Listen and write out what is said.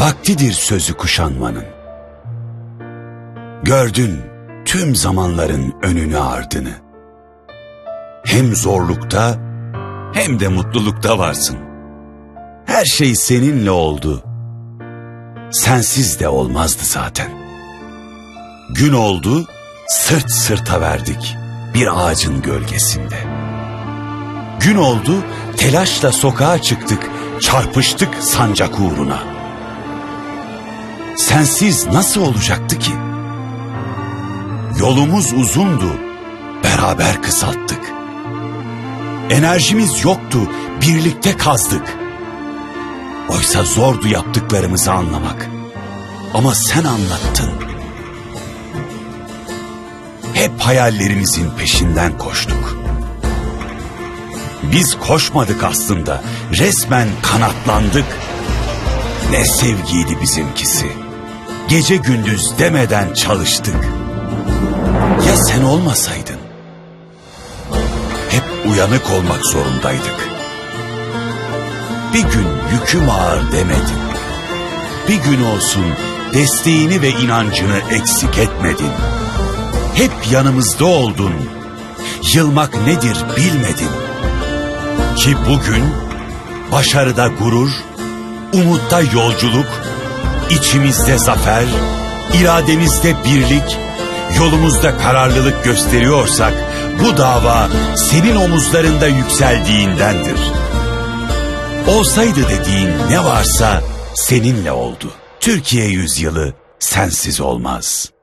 Vaktidir sözü kuşanmanın. Gördün tüm zamanların önünü ardını. Hem zorlukta hem de mutlulukta varsın. Her şey seninle oldu. Sensiz de olmazdı zaten. Gün oldu, sırt sırta verdik bir ağacın gölgesinde. Gün oldu, telaşla sokağa çıktık, çarpıştık sancak uğruna. Sensiz nasıl olacaktı ki? Yolumuz uzundu, beraber kısalttık. Enerjimiz yoktu, birlikte kazdık. Oysa zordu yaptıklarımızı anlamak. Ama sen anlattın. Hep hayallerimizin peşinden koştuk. Biz koşmadık aslında, resmen kanatlandık. Ne sevgiydi bizimkisi. Gece gündüz demeden çalıştık. Ya sen olmasaydın? Hep uyanık olmak zorundaydık. Bir gün yüküm ağır demedin. Bir gün olsun desteğini ve inancını eksik etmedin. Hep yanımızda oldun. Yılmak nedir bilmedin. Ki bugün başarıda gurur, umutta yolculuk, içimizde zafer, irademizde birlik, yolumuzda kararlılık gösteriyorsak bu dava senin omuzlarında yükseldiğindendir. Olsaydı dediğin ne varsa seninle oldu. Türkiye yüzyılı sensiz olmaz.''